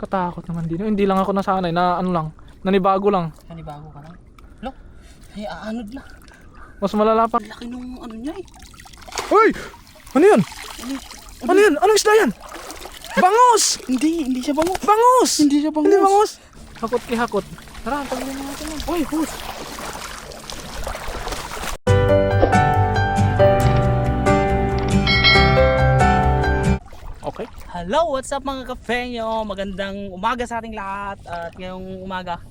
Katakot naman din. Hindi lang ako nasanay na ano lang, nanibago lang. Kanibago ka lang. Lo, ay aanod na. Mas malala pa. Laki nung ano niya eh. Hoy! Ano yun? Ano yun? Anong isda yan? Bangos! Hindi, hindi siya bango. Bangos! Hindi siya bangus. Hindi bangos! Hakot ki hakot. Tara, tanggalin mo natin yan. Uy, hus. Hello, what's up mga kafenyo? Magandang umaga sa ating lahat. At ngayong umaga,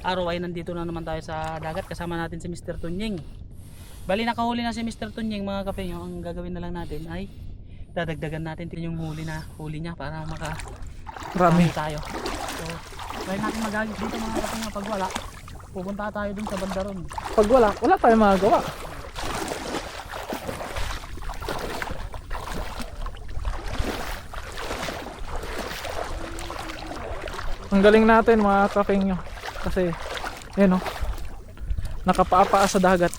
araw ay nandito na naman tayo sa dagat. Kasama natin si Mr. Tunying. Bali nakahuli na si Mr. Tunying mga kafenyo. Ang gagawin na lang natin ay dadagdagan natin yung huli na huli niya para maka Rami. Tayo. So, try natin magagis dito mga kapatid pag wala. Pupunta tayo dun sa banda ron. Pag wala, wala tayong magagawa. Ang galing natin mga kapeng nyo. Kasi, yun o. Nakapaapaa sa dagat.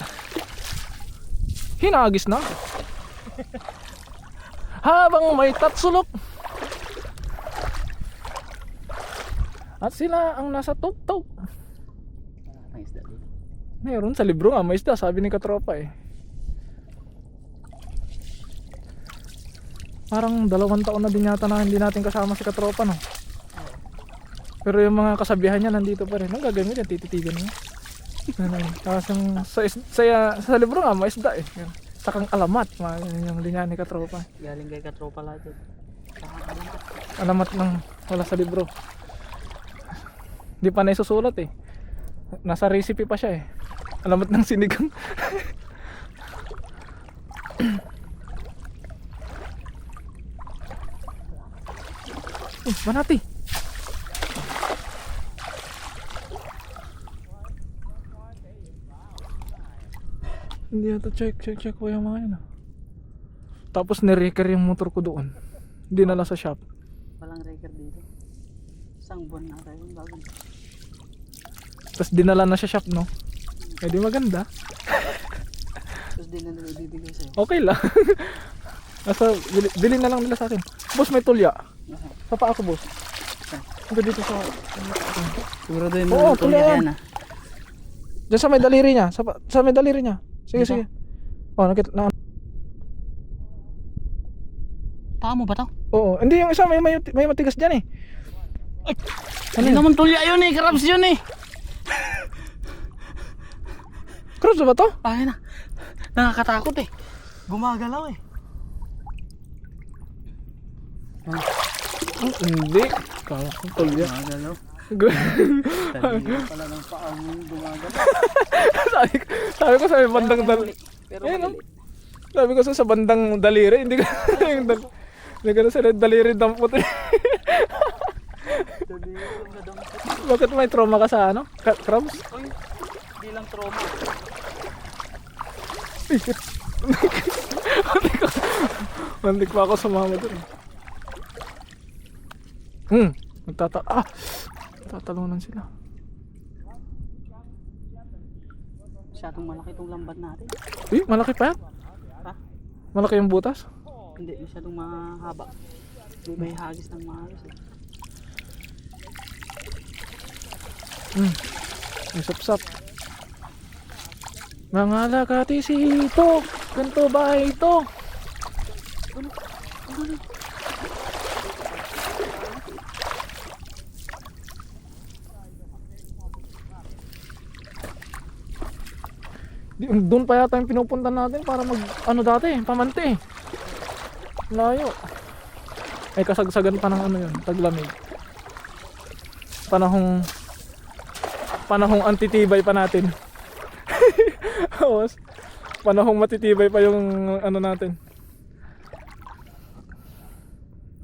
Hinagis na. Habang may tatsulok. At sila ang nasa dito. Meron sa libro nga, may isda, sabi ni Katropa eh. Parang dalawang taon na din yata na hindi natin kasama si Katropa no. Pero yung mga kasabihan niya nandito pa rin. Ang gagawin yan, tititigan mo. Yun. Tapos yung sa, is- sa, sa libro nga, may isda eh. Yan. Sakang alamat, mga yun yung linya ni Katropa. Galing kay katropa lahat yun. Saka alam ko. Alamat ng wala sa libro. Hindi pa naisusulat eh. Nasa recipe pa siya eh. Alamat ng sinigang. Oh, banati. Hindi ata check, check, check ko yung mga yun ah. Tapos nireker yung motor ko doon. Dinala sa shop. Walang record dito. Isang buwan na tayo bago. Tapos dinala na sa shop, no? Eh di maganda. Tapos din na nila bibigay sa'yo. Okay lang. Nasa, bili, bili na lang nila sa akin. Boss, may tulya. Sa paa ko, boss. Hanggang dito sa... Sigurado yung Oo, mga tulya tuloy yan ah. Diyan sa may daliri niya. Sa, pa- sa may daliri niya. Sige, Dito? sige. Oh, nakita na. Paa mo ba to? Oo, hindi yung isa may may, may matigas diyan eh. Ano naman tulya yun eh, krabs yun eh. Cross ba to? Pangin na. Nakakatakot eh. Gumagalaw eh. Oh, hindi. Kala ko tulya. Gumagalaw. Pala ng paa mo sabi, ko- sabi ko sa bandang dal... Pero madali. Sabi ko sa, sa bandang daliri, hindi ko yung dal... Hindi ko na sa daliri dampot eh. Bakit may trauma ka sa ano? Ka- crabs? Uy, di lang trauma. Mantik pa ako sumama dun. Hmm. Nagtata... Ah! Tatalunan sila. Masyadong malaki itong lambat natin. Eh, malaki pa yan. Ha? Malaki yung butas. Hindi, masyadong mahaba. Hindi may hagis ng maayos eh. Hmm. May sapsap. Mga lakatisito. Ganito ba ito? Di- Doon pa yata yung pinupunta natin para mag ano dati, pamante. Layo. Ay kasagsagan pa ng ano yun, taglamig. Panahong panahong antitibay pa natin. Tapos, panahong matitibay pa yung ano natin.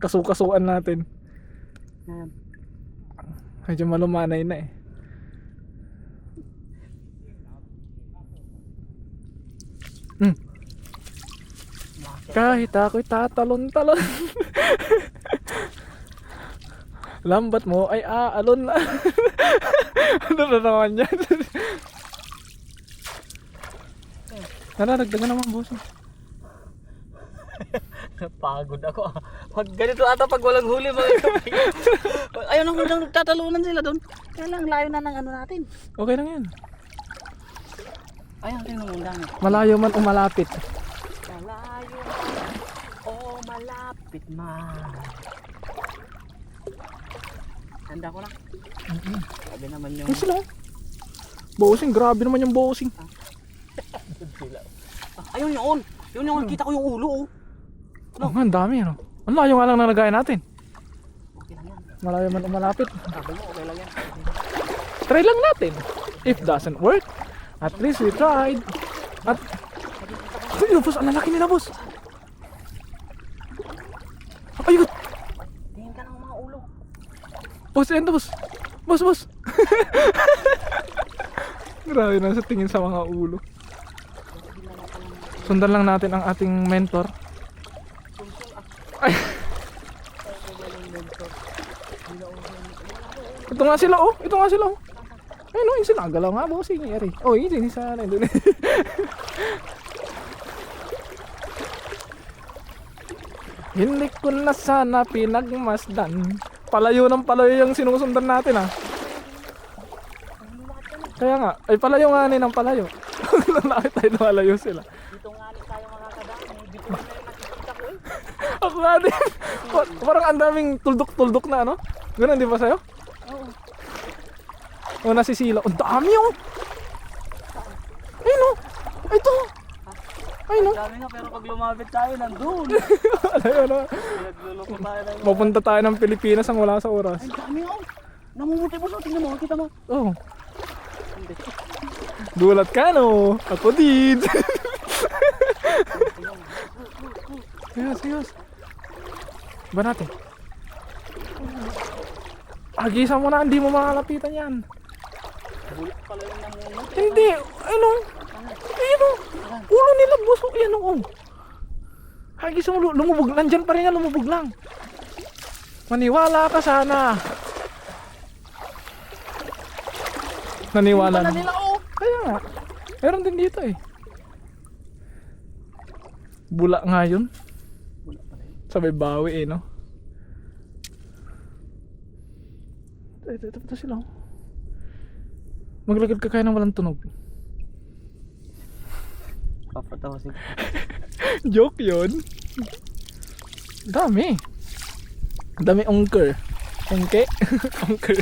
Kasukasuan natin. Medyo malumanay na eh. Kahit ako'y tatalon-talon. Lambat mo ay aalon na. ano na naman yan? Nararagdagan naman boss. Pagod ako ah. Pag ganito ata pag walang huli mga. Ayaw nang Talagang nagtatalunan sila doon. Kaya lang layo na ng ano natin. Okay lang yan. Ayun, tingnan mo ang dami. Malayo man o malapit. Malayo man o malapit man. Handa ko lang. Sabi naman yung... Ayun sila. Bossing, grabe naman yung bossing. Ah, ayun yun. Yun yung kita ko yung ulo oh. Oh, ang dami ano. Ang layo nga lang na nagaya natin. Okay lang yan. Malayo man malapit. Sabi mo, okay lang yan. Try lang natin. If doesn't work, at least we tried. At... Ay, boss, ang lalaki nila, boss. Ayun, Tingin ka ng mga ulo. Boss, ayun to, boss. Boss, boss. Grabe na sa tingin sa mga ulo. Sundan lang natin ang ating mentor. Ay. Ito nga sila oh, ito nga sila oh. Ayun oh, yung sinagalaw nga bossing eh. Ari. Oh, yun yun sa nandun. Hindi ko na sana pinagmasdan. Palayo ng palayo yung sinusundan natin ah. Kaya nga, ay palayo nga ni ng palayo. Nakita tayo na malayo sila. Dito nga rin tayo makakadami. Dito na yung nakikita ko eh. Ako nga din. Pa- Parang ang daming tuldok-tuldok na ano. Ganun di ba sa'yo? Oo. O nasisila. Ang dami oh. Ayun oh. Ito. Ayun oh. Dami nga pero pag lumapit tayo nandun. Ayun oh. Nagluloko tayo ng... Mapunta tayo ng Pilipinas ang wala sa oras. Ay, dami oh. Namumuti mo so. Tingnan mo, kita mo. Oh. Gulat ka no? Ako din. Serious, serious. Ba natin? Agisan mo na, hindi mo makalapitan yan. Bulit pala yung namunot. Hindi, ano? Ayun o. Ulo nila, boss. oh. Ayan o. Agisan mo, lumubog. Nandyan pa rin yan, lumubog lang. Maniwala ka sana. Naniwala Wala na. nila oh. Kaya nga. Meron din dito eh. Bula nga yun. Sabay bawi eh, no? Ito, ito, ito sila. oh. Maglagad ka kaya ng walang tunog. Papatawa si... Joke yun. Dami. Dami ongker. Ongke? ongker.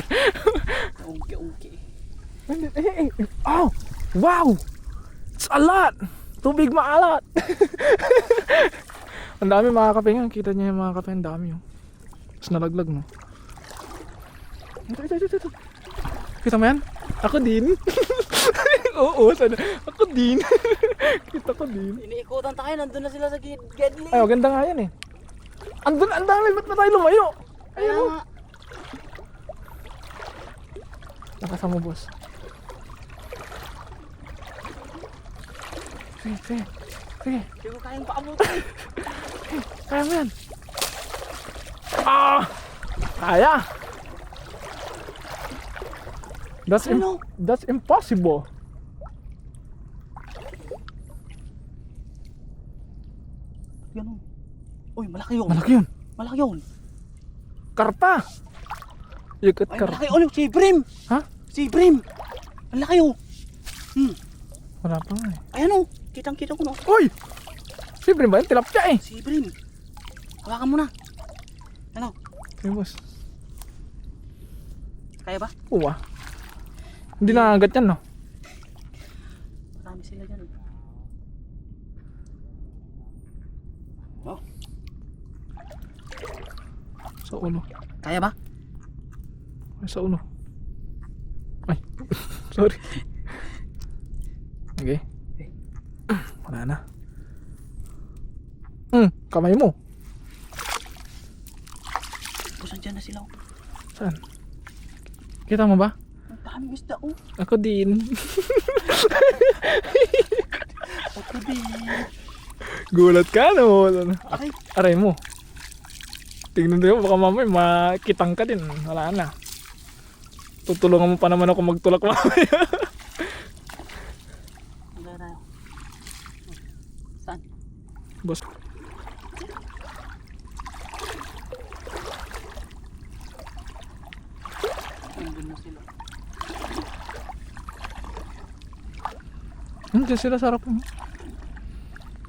Eh, eh. Oh! Wow! It's a lot! Tubig maalat! ang dami mga kape nga. Kita niyo yung mga kape. Ang dami oh. Tapos nalaglag no. Ito, ito, ito, ito. Kita mo yan? Ako din. Oo, sana. Ako din. Kita ko din. Iniikutan tayo, nandun na sila sa Gedli. Ay, maganda nga yan eh. Andun, ang dami. Ba't na tayo lumayo? Ayun oh. nga. Nakasama boss. Sige, sige. Sige, Hindi ko kayang paabutin. kaya mo yan. Ah! Kaya! That's, im- Ano? that's impossible. Ganun. Uy, malaki yun. Malaki yun. Malaki yun. Karpa! Yukat Ay, kar. malaki. Uy, si Brim. Ha? Si Brim. Ang laki oh. Hmm. Wala pa nga eh. Ayan oh. Kitang-kita ko no. Uy! Siyempre ba yun? Tilapia eh. Si Brim. Hawakan mo na. Ano? Sige boss. Kaya ba? Ah. Hindi na agad yan no? Marami sila dyan. Oh. Ulo. Kaya ba? Ay, sa ulo. Ay, sorry. Okay. Wala na. Hmm, kamay mo. Tapos andyan na sila oh. Saan? Kita mo ba? Ang daming isda oh. Ako din. Ako din. Gulat ka no. Aray. Aray mo. Tingnan mo, baka mamay makitang ka din. Wala na. Tutulungan mo pa naman ako magtulak mamaya. Saan? Boss. Hmm, dyan sila sa harap mo.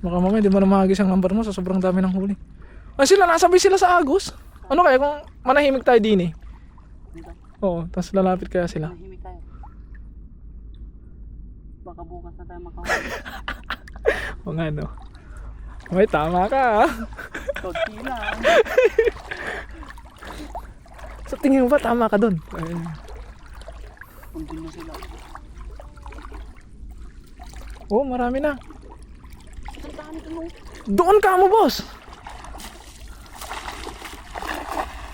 Baka mamaya di mo na mahagis ang number mo sa sobrang dami ng huli. Ay sila, nasabi sila sa Agos. Ano kaya kung manahimik tayo din eh? Dito. Oo, tapos lalapit kaya sila. Nahimik tayo. Baka bukas na tayo makahuli. O nga no. May tama ka ah. Konti lang. Sa tingin mo ba tama ka doon? Ayun. Nandun na sila. Oo, marami na. Doon ka mo, boss.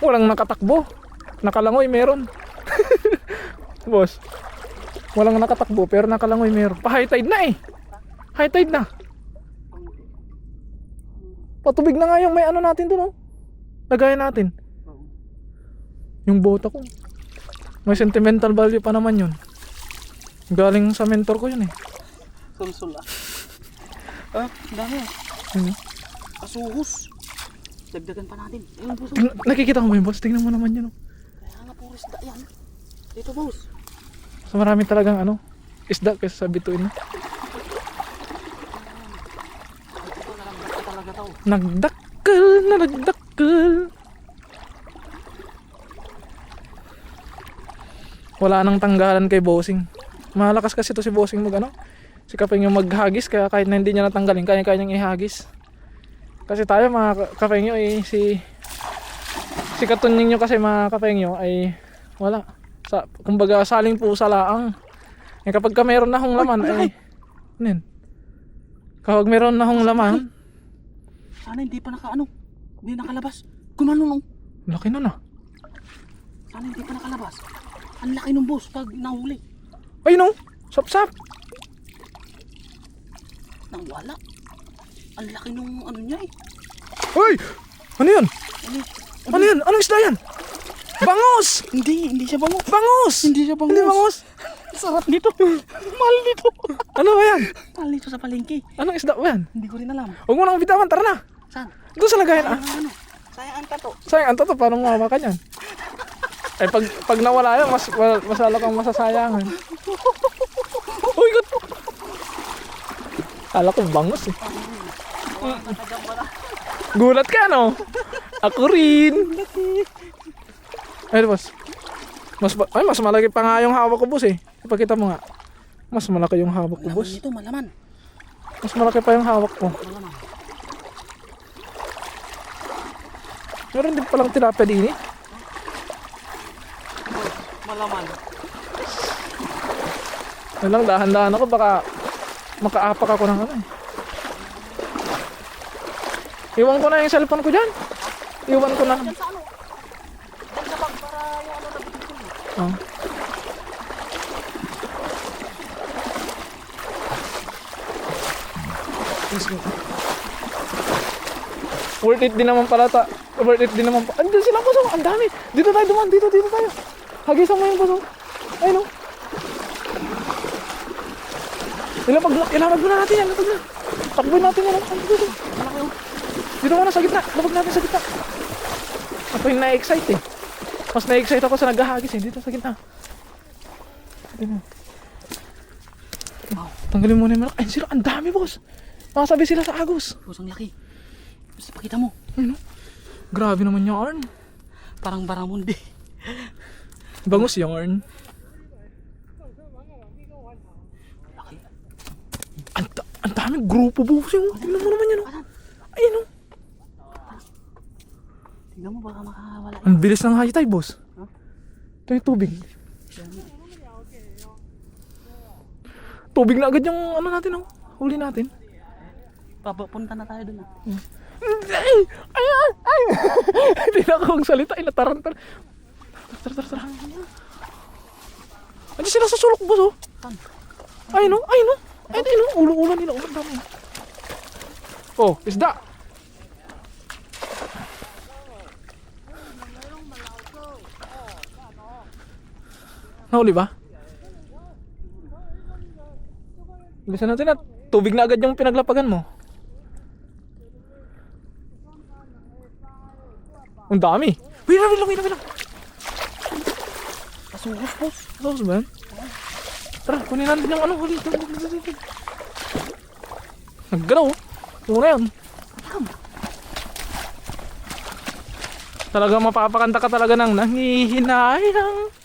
Walang nakatakbo. Nakalangoy meron. boss. Walang nakatakbo pero nakalangoy meron. Pa high tide na eh. High tide na. Patubig na nga yung may ano natin doon oh. Lagayan natin. Yung bota ko. May sentimental value pa naman yun. Galing sa mentor ko yun eh. Sulsul ah. Dami ah. Ano? Asuhus. Dagdagan pa natin. Ayun, boss. Tingnan- nakikita ko ba yung boss? Tingnan mo naman yun oh. Kaya nga puro isda yan. Dito, boss. So marami talagang ano, isda kaysa sa bituin. no? Ito na lang basta talaga to. Nagdakkel na nagdakkel. Wala nang tanggalan kay Bossing. Malakas kasi to si Bossing mag ano. Si Kapeng yung maghagis kaya kahit na hindi niya natanggalin, kaya kaya niyang ihagis. Kasi tayo mga ka- Kapengyo eh si si Katunying nyo kasi mga Kapengyo ay wala. Sa, kumbaga saling pusa laang. Eh kapag ka meron na hong laman ay ano yun? Kapag meron na hong laman, Sana hindi pa naka ano. Hindi nakalabas. Gumano nung. laki nun ah. Sana hindi pa nakalabas. Ang laki nung boss pag nahuli. Ay no, sap sap. Nang wala. Ang laki nung ano niya eh. Hoy! Ano yun? Ano? Ano yun? Anong isda yan? Bangos! Hindi, hindi siya bango. Bangos! Hindi siya bangus. Hindi bangos? Sarap nito. Mahal nito. Ano ba yan? Mahal nito sa palengke. Anong isda ba yan? Hindi ko rin alam. Huwag mo nang bitawan, tara na! Saan? Doon sa lagayan ah. Ano? Sayang ang tato. Sayang, ang toto, paano mawawa ka yan? Eh, pag, pag nawala yan, mas, mas, lalo kang masasayangan. Uy, gut! Kala ko bangos eh. Gulat ka, no? Ako rin. Ay, boss. Mas, ba- ay, mas malaki pa nga yung hawak ko, boss eh. Ipakita mo nga. Mas malaki yung hawak ko, boss. nito, malaman. Mas malaki pa yung hawak ko. Malaman. Meron din palang tilapia din eh. Malaman. Yan lang, dahan-dahan ako. Baka makaapak ako ng ano eh. Iwan ko na yung cellphone ko dyan. Iwan ko na. Yan sa ano? Yan sa bag para yung ano nabigay ko. Oh. Worth it din naman pala ta. Worth it din naman pa. Andun sila puso. Ang dami. Dito tayo duman. Dito, dito tayo. Hagisan mo yung puso. Ay no. Ilapag, ilapag mo na natin yan. Ilapag na. Takboy natin yan. Ano dito? Dito ka na sa gitna. Lapag natin sa gitna. Ako yung na-excite eh. Mas na-excite ako sa naghahagis eh. Dito sa gitna. Dito mo. Wow. Tanggalin mo na yung malaki. Ay, sila. Ang dami, boss. Nakasabi sila sa agos. Boss, ang laki. Basta pakita mo. Ano? Grabe naman yung arn. Parang baramundi. Bangus yung arn. Ang, ang daming grupo, boss. Yung, tingnan mo naman yan. Oh. Ayun, oh. Tingnan mo baka makawala. Ang bilis ng high tide, boss. Huh? Ito yung tubig. Tubig na agad yung ano natin, oh. Huli natin. Papunta na tayo dun ah. Ay! Ay! Ay! Hindi na ako magsalita. Ay, natarantar. Tara, tara, tara. Andiyan sila sa sulok, boss, oh. Ay, no? Ay, no? Ay, ay, no? Ulo-ulo nila. Ulo, dami. Oh, isda. Nahuli ba? Bilisan natin at tubig na agad yung pinaglapagan mo. Ang dami. Wait lang, wait lang, wait lang, wait lang. Asuhos, boss. Tapos ba? yan? Tara, kunin natin yung ano. Huli. Naggalaw. Yung na yun. Talaga mapapakanta ka talaga ng nangihinayang.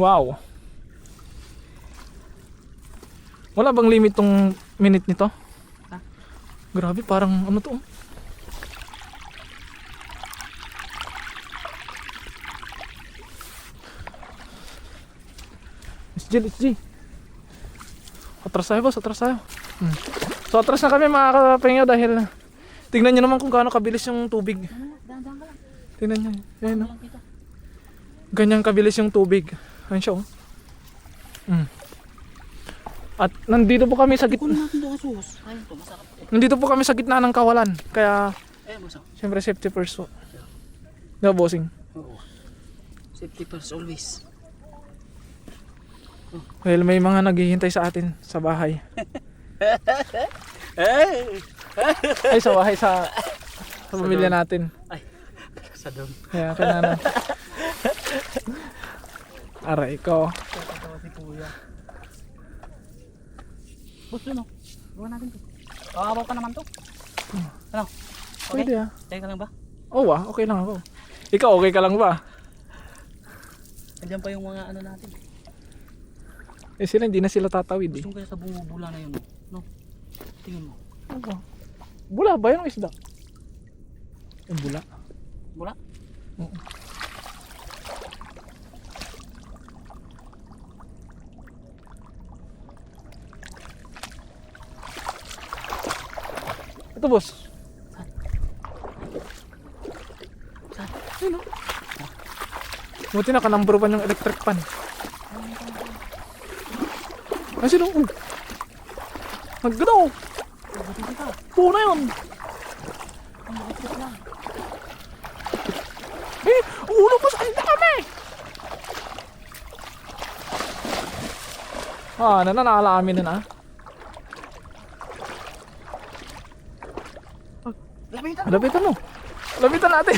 Wow. Wala bang limit tong minute nito? Ha? Grabe, parang ano to? oh. Miss Jill, Miss G. Atras tayo boss, atras tayo. Hmm. So atras na kami mga kapengyo dahil tingnan nyo naman kung gaano kabilis yung tubig. Tingnan nyo. Ayun, no? Walang kita. Ganyan kabilis yung tubig. Ayun siya oh. Hmm. At nandito po kami sa gitna. Nandito po kami sa gitna ng kawalan. Kaya boss. siyempre safety first po. Diba bossing? Oo. Safety first always. Dahil may mga naghihintay sa atin sa bahay. Ay sa bahay sa sa pamilya natin. Ay, sa doon. Kaya kaya na. Aray ko. Tatawa si kuya. Boss, yun o. Gawa natin to. Kawawa pa naman to. Ano? Okay? Pwede ah. Teka lang ba? Oo ah, okay lang ako. Ikaw okay ka lang ba? Andiyan pa yung mga ano natin. Eh sila hindi na sila tatawid eh. Gusto kaya sa bumubula na yun. No? Tingin mo. Ano? Bula ba yung isda? Yung bula. Bula? Oo. Ito boss. Saan? Ayun o. Buti na number one yung electric pan. Ay sino? Naggalaw. Buti kita. Puna yun. Eh, ulo boss. Ang dami. Ah, nananala amin na ah. Lapitan mo. Lapitan natin.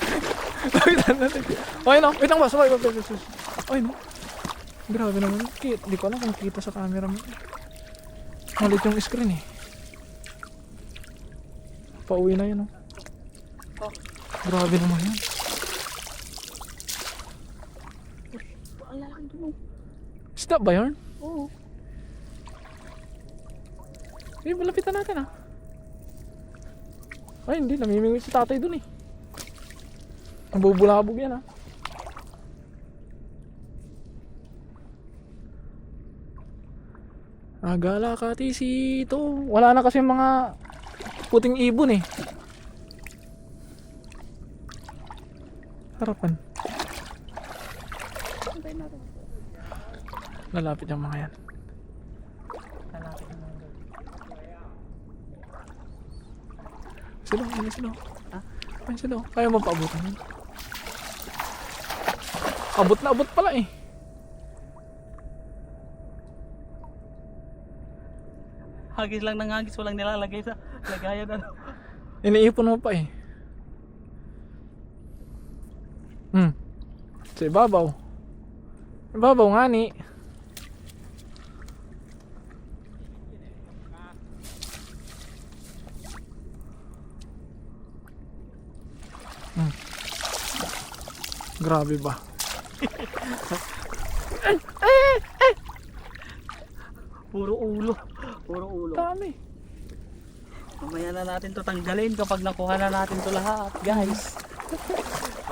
Lapitan natin. Okay no, wait lang boss. Wait, wait, wait, wait. Okay no. Grabe naman. Kit, di ko alam kung kita sa camera mo. Malit yung screen eh. Pauwi na yun oh. Oh. Grabe naman yan. Ang lalaki doon. Stop ba yun? Oo. Eh, malapitan natin ah. Ay, hindi. Namimingwit si tatay dun eh. Nabubulabog yan ah. Agala kati si ito. Wala na kasi mga puting ibon eh. Harapan. Lalapit yung mga yan. Lalaki naman doon. Sila, ano sila? Ha? Ayun sila. Kaya mo paabutan yun. Abot na abot pala eh. Hagis lang ng hagis, walang nilalagay sa lagayan. Ano? Iniipon mo pa eh. Hmm. Sa ibabaw. Ibabaw nga ni. Grabe ba? Puro ulo. Puro ulo. Dami. Mamaya na natin to tanggalin kapag nakuha na natin to lahat, guys.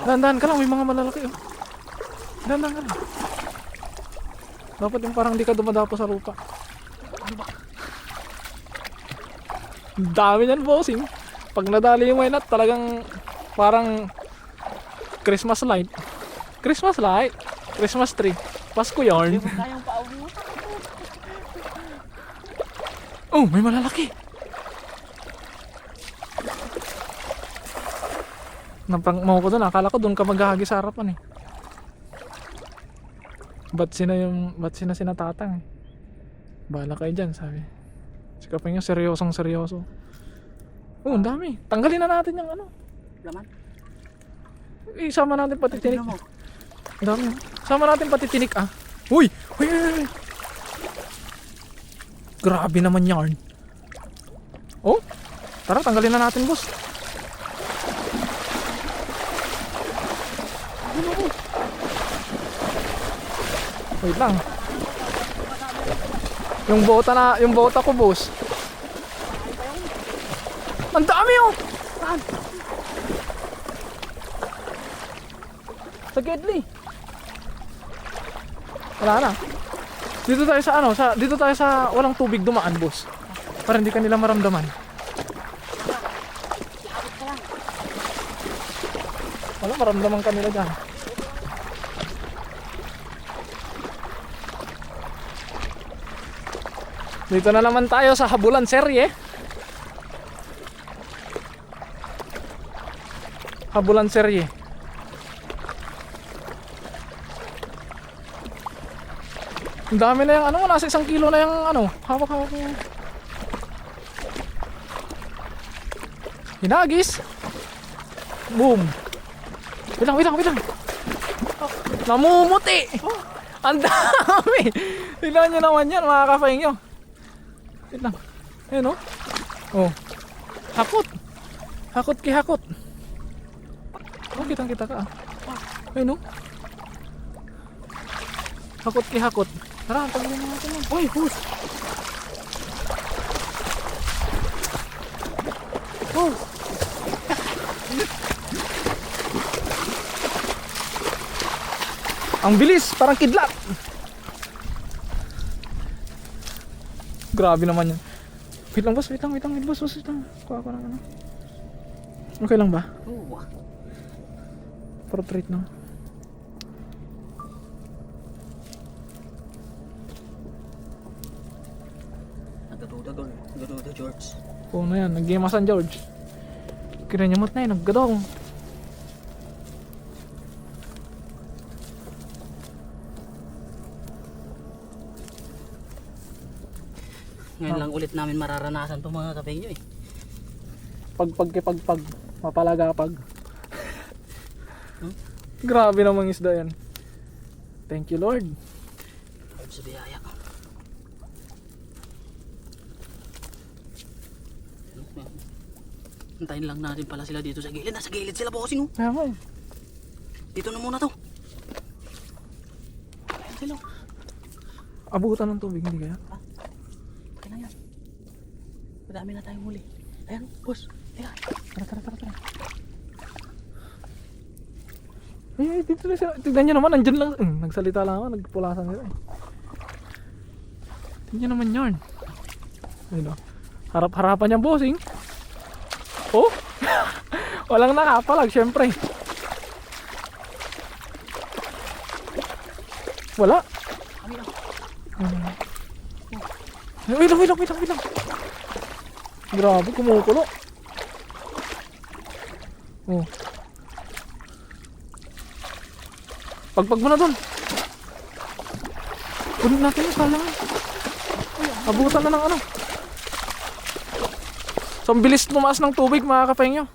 Dandan ka lang, may mga malalaki oh. Dandan ka lang. Dapat yung parang di ka dumadapo sa lupa. Ano? Dami niyan bossing. Pag nadali yung waynat, talagang parang Christmas light. Christmas light. Christmas tree. Pasko yarn. Oh, may malalaki. Napang mo ko doon, akala ko doon ka maghahagi sa harapan eh. Ba't sina yung, ba't sina sinatatang eh. Bahala kayo dyan, sabi. Si Kapeng seryosong seryoso. Oh, ang dami. Tanggalin na natin yung ano. Laman? isama natin pati tinik. Ang dami. Sama natin pati tinik ah. Uy! Uy! Grabe naman yarn. Oh? Tara, tanggalin na natin, boss. Wait lang. Yung bota na, yung bota ko, boss. Ang dami oh! Saan? Sa Gedli. Wala na. Dito tayo sa ano, sa dito tayo sa walang tubig dumaan, boss. Para hindi kanila maramdaman. Wala maramdaman kanila diyan. Dito na naman tayo sa habulan serye. Habulan serye. Ang dami na yung ano, nasa isang kilo na yung ano, hawak-hawak mo. Hinagis. Boom. Wait lang, wait lang, wait lang. Oh, namumuti. Ang dami. Tignan nyo naman yan, mga kafaing nyo. Wait lang. Ayun oh. Oh. Hakot. Hakot ki hakot. Oh, kitang kita ka ah. Ayun oh. Hakot ki hakot. Tara, tagalin na natin yun. Uy, hus! Oh! Ang bilis, parang kidlat. Grabe naman yan. Wait lang boss, wait lang, wait lang, wait boss, boss, wait lang. Kuha ko ng ano. Okay lang ba? Oo. Portrait lang. Na yan, nag-game San George. Kinanyamot na yun, naggadong. Ngayon lang ulit namin mararanasan itong mga kapeng nyo eh. Pagpag ke pagpag, mapalagapag. Grabe namang isda yan. Thank you Lord. Lord sa biyaya. Antayin lang natin pala sila dito sa gilid. Nasa gilid sila bossing oh. Eh. Dito na muna to. Ayan sila. Abutan ng tubig, hindi kaya? Okay na yan. Madami na tayong huli. Ayan, boss. Ayan. Tara, tara, tara, tara. Eh, dito na sila. Tignan nyo naman, nandyan lang. Mm, nagsalita lang ako, nagpulasan nila eh. Tignan naman yarn. Ayun o. Harap-harapan niyang bossing. Oh! Walang nakapalag, syempre. Wala. Hmm. Wait lang, wait lang, wait lang, wait lang. Grabe, kumukulo. Oh. Pagpag mo na doon. Kunin natin yung kalangan. Abutan na ng ano. So, ang bilis tumaas ng tubig mga kapengyo.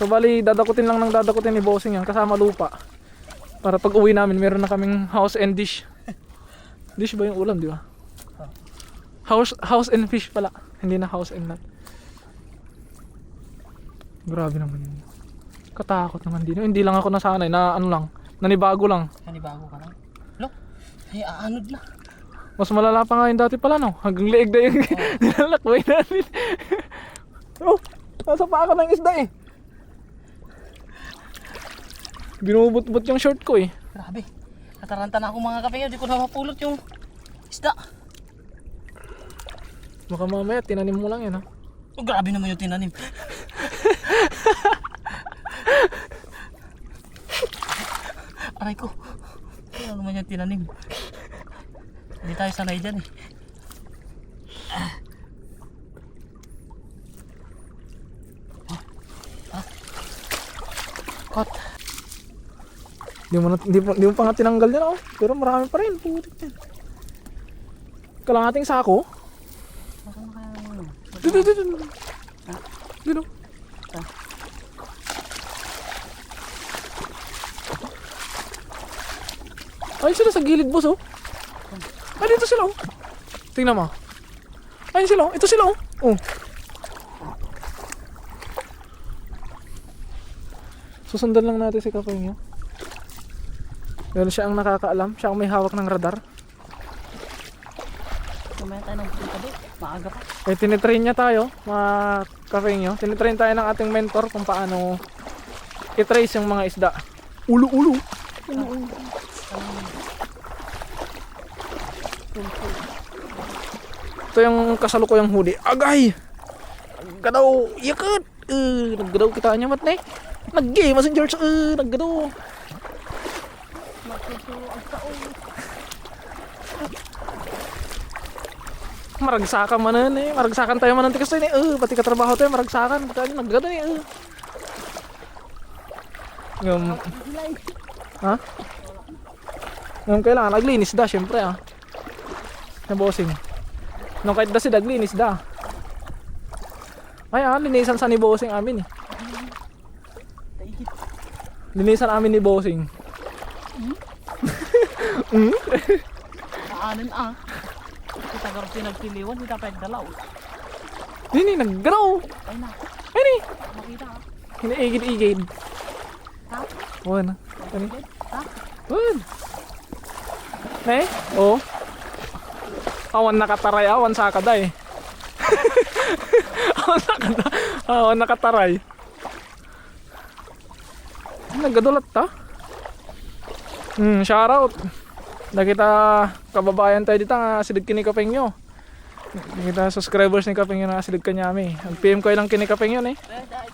So, bali, dadakutin lang ng dadakutin ni Bossing yan kasama lupa. Para pag uwi namin, meron na kaming house and dish. Dish ba yung ulam, di ba? House, house and fish pala. Hindi na house and lot. Grabe naman yun. Katakot naman din. Hindi lang ako nasanay na ano lang. Nanibago lang. Kanibago ka lang. Lo, ay aanod na. Mas malala pa nga yung dati pala no. Hanggang leeg na yung nilalakbay natin. oh, nasa pa ako ng isda eh. Binubot-bot yung short ko eh. Grabe. Nataranta na ako mga kapeng. Hindi ko na mapulot yung isda. Baka mamaya tinanim mo lang yan ha. Oh, grabe naman yung tinanim. Aray ko. Ano naman yung tinanim? Hindi tayo sanay dyan eh. Kot. Hindi mo, na, hindi, mo, hindi mo pa nga tinanggal yan ako. Pero marami pa rin. Putik yan. Kalahating sako. Baka na kaya mo. Dito, dito, dito. Ah? Dito. Oh. Ah. Ayun sila sa gilid, boss, oh. Ay, dito sila, oh. Tingnan mo. Ayun sila, oh. Ito sila, oh. Oh. Susundan lang natin si Kapeng yun. Siya ang nakakaalam. Siya ang may hawak ng radar. Kumaya tayo ng punta doon. Maaga pa. Eh, tinitrain niya tayo, mga yun. Tinitrain tayo ng ating mentor kung paano i-trace yung mga isda. Ulo-ulo. Ito yung kasalukuyang huli. Agay! Naggadaw! Yakot! Uh, naggadaw kita niya mat na eh. Naggi! Masin George! Uh, naggadaw! Maragsakan man na eh. Maragsakan tayo man ng tikas tayo eh. Uh, pati katrabaho tayo, maragsakan. Kaya naggadaw eh. Uh. Yung... Ha? Yung kailangan, naglinis da, syempre ah. Na bossing. Nung kahit da si Daglinis da. Ay ah, linisan sa ni bossing amin eh. Linisan amin ni bossing. Hmm? Kaanan ah. Kita garap pinagpiliwan. Kita pa dalaw. Dini, naggraw. Ay na. Ay ni. Makita ah. Hinaigid-igid. Ha? Oo na. Kani. Ha? Good. Ne? Oh. Awan nakataray, awan sa kaday. awan nakataray. Awan nakataray. Nagadulat ta. Hmm, shout out. Nakita kababayan tayo dito nga silig kini kapeng nyo. Nakita subscribers ni kapeng nyo na silig kanyami. Ang PM ko ilang kini kapeng yun eh. Dahil.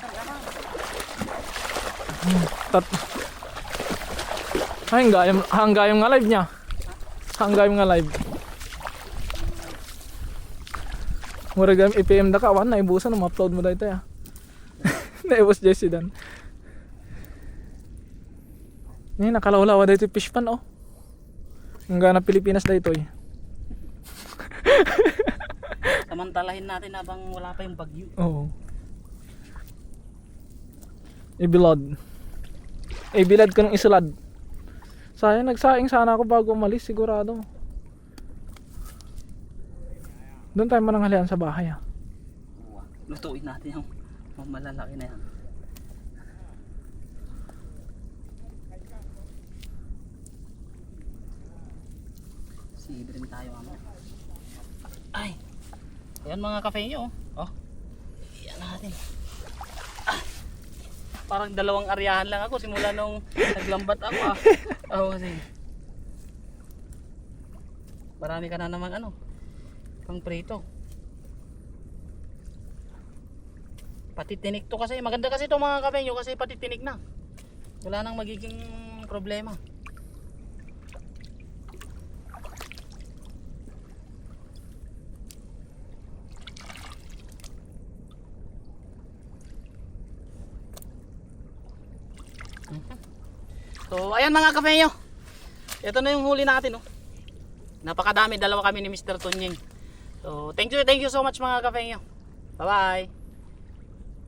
Tat Ay, hanggang hanggang nga live niya. Hanggang nga live. Mura gam IPM da ka wan na ibusan na upload mo dito ya. Naibos Jesse dan. Ni nakalawlawa dito fish pan oh. Hanggang na Pilipinas dito eh. Samantalahin natin habang wala pa yung bagyo. Oo. Ibilad. Ibilad ko ng isulad. Sayang, nagsaing sana ako bago umalis, sigurado. Doon tayo mananghalian sa bahay ah. Lutuin natin yung malalaki na yan. Sibrin tayo mamaya. Ay! Ayan mga kafe nyo. Oh. Ayan natin. Ah! Parang dalawang aryahan lang ako simula nung naglambat ako ah. Oo kasi. Marami ka na naman ano. Pang prito. Pati tinik to kasi. Maganda kasi to mga kapenyo kasi pati tinik na. Wala nang magiging problema. Ayan mga kapenyo. Ito na yung huli natin, oh. Napakadami, dalawa kami ni Mr. Tunying. So, thank you, thank you so much mga kapenyo. Bye-bye.